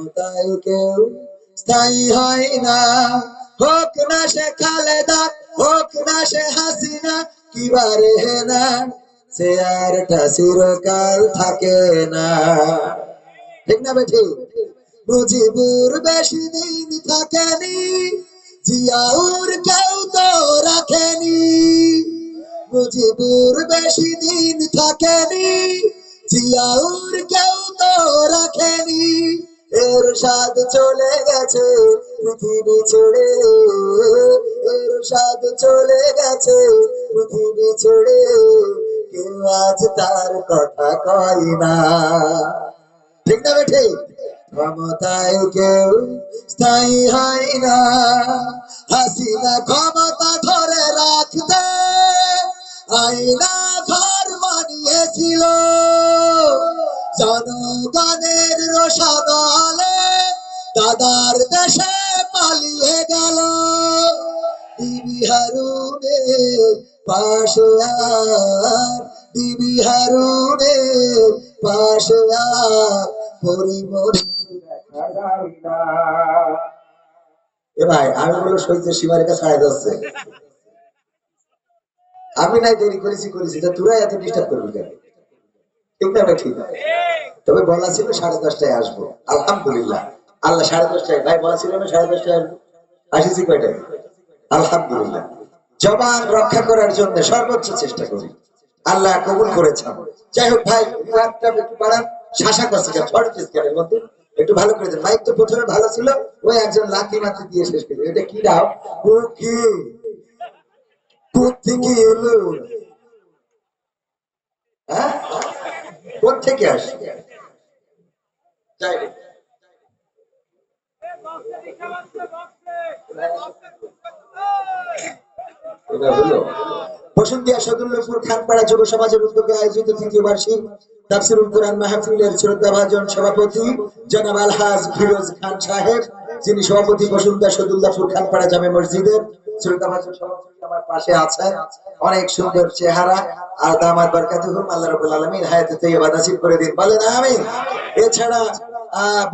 ক্ষমতায় কেউ স্থায়ী হয় না। হোক না সে খালেদা, হোক না সে হাসিনা কিবারে না, সে আরটা চিরকাল থাকে না। ঠিক না বেঠি? মুজিবুর বেশি দিন থাকেনি, জিয়াউর কেউ তো রাখেনি। মুজিবুর বেশি দিন থাকেনি, জিয়াউর এর স্বাদ চলে গেছে পৃথিবী ছেড়ে। এর স্বাদ চলে গেছে পৃথিবী ছেড়ে। কেউ আজ তার কথা কয় না। ঠিক না বেঠে? ক্ষমতায় কেউ স্থায়ী হয় না। হাসিনা ক্ষমতা ধরে রাখতে আইনা ঘর বানিয়েছিল। জনগণের রোশানলে দাদার দেশে পালিয়ে গেল। দিবি হারুনে পাশে আর, দিবি হারুনে পাশে আমি নাই দেরি করেছি করেছি। তা তোরা এত ডিস্টার্ব করবি কেন? তবে বলা ছিল সাড়ে দশটায় আসব। আলহামদুলিল্লাহ। আল্লাহ সাড়ে দশটায় ভাই, বলা ছিল না সাড়ে দশটায় আসব? আসিছি কয়টায়? আলহামদুলিল্লাহ। জবান রক্ষা করার জন্য সর্বোচ্চ চেষ্টা করি। আল্লাহ কবুল করেছেন যাই হোক ভাই একটু বাড়ান। শাসা মধ্যে একটু ভালো করে দেন। তো প্রথমে ভালো ছিল, ওই একজন লাথি মাথি দিয়ে শেষ করে এটা কি দাও ও কি কোথেকে এলো হ্যাঁ কোথেকে আসে। বসুন্তিয়া খানপাড়া যুব সমাজের আয়োজিত বার্ষিক সভাপতি জনাব আলহাজ ফিরোজ খান সাহেব। যিনি সভাপতি বসুন্তিয়া সদুল্লাপুর খানপাড়া জামে মসজিদের আমার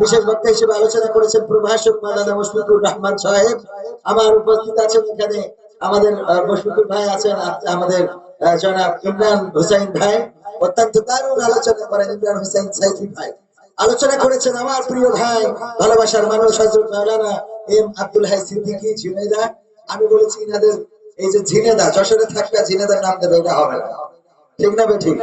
বিশেষ হিসেবে আলোচনা করেছেন রহমান সাহেব। আমার উপস্থিত আছেন এখানে আমাদের মুশফিকুর ভাই আছেন আমাদের জনাব ইমরান হুসাইন ভাই। অত্যন্ত দারুণ আলোচনা করেন ইমরান হুসাইন সাইফি ভাই। আলোচনা করেছেন আমার প্রিয় ভাই, ভালোবাসার মানুষ হযরত মাওলানা এম আব্দুল হাই সিদ্দিকী ঝিনেদা আমি বলেছি ইনাদের এই যে ঝিনেদা যশোরে থাকবে ঝিনেদার নাম দেবে, এটা হবে না। ঠিক না বে ঠিক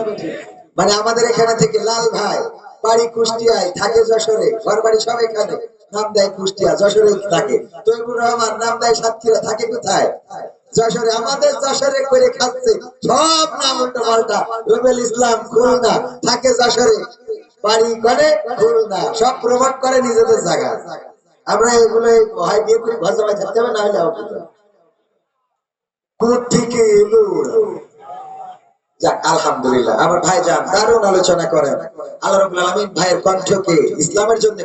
মানে আমাদের এখানে থেকে লাল ভাই, বাড়ি কুষ্টিয়ায় থাকে যশোরে ঘর বাড়ি সব এখানে, নাম দেয় কুষ্টিয়া, যশোরে থাকে। তৈবুর রহমান নাম দেয় সাতক্ষীরা, থাকে কোথায়? যশোরে, আমাদের যশোরে করে খাচ্ছে, সব নাম উল্টো পাল্টা। রুবেল ইসলাম খুলনা, থাকে যশোরে। বাড়ি করে খুলনা সব প্রমোট করে নিজেদের জায়গা। আমরা এগুলো হয় বিয়ে ঘর না হলে আলহামদুলিল্লাহ। আমার ভাই যান, দারুণ আলোচনা করেন। আল্লাহ ভাইয়ের কণ্ঠকে ইসলামের জন্য